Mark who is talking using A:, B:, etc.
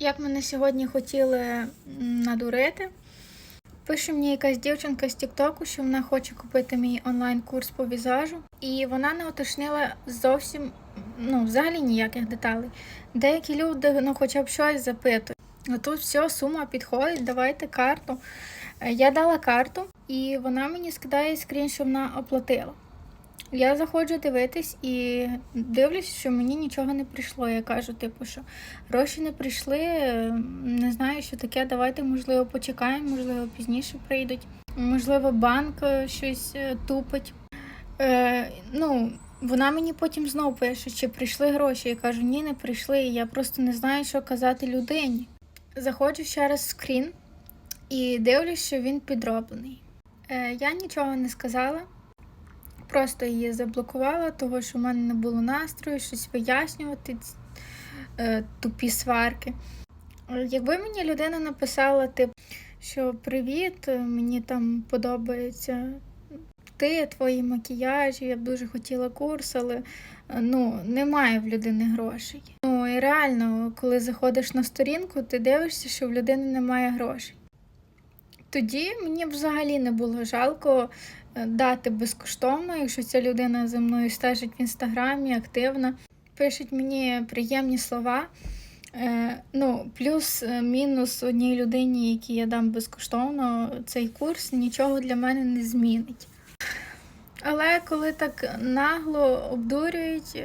A: Як мене сьогодні хотіли надурити. Пише мені якась дівчинка з Тіктоку, що вона хоче купити мій онлайн-курс по візажу, і вона не уточнила зовсім ну, взагалі ніяких деталей. Деякі люди ну, хоча б щось запитують. А тут все, сума підходить, давайте карту. Е, Я дала карту, і вона мені скидає скрін, що вона оплатила. Я заходжу дивитись і дивлюсь, що мені нічого не прийшло. Я кажу, типу, що гроші не прийшли, не знаю, що таке. Давайте, можливо, почекаємо, можливо, пізніше прийдуть. Можливо, банк е, щось е, тупить. Е, ну, вона мені потім знову пише, чи прийшли гроші. Я кажу, ні, не прийшли. Я просто не знаю, що казати людині. Заходжу ще раз в скрін і дивлюсь, що він підроблений. Е, я нічого не сказала. Просто її заблокувала, того що в мене не було настрою, щось вияснювати, е, тупі сварки. Якби мені людина написала, типу, що привіт, е, мені там подобається ти, твої макіяжі, я б дуже хотіла курс, але е, ну, немає в людини грошей. Ну і реально, коли заходиш на сторінку, ти дивишся, що в людини немає грошей. Тоді мені б взагалі не було жалко дати безкоштовно, якщо ця людина за мною стежить в інстаграмі, активна, пишуть мені приємні слова. Е, ну, плюс е, одній людині, якій я дам безкоштовно цей курс, нічого для мене не змінить. Але коли так нагло обдурюють,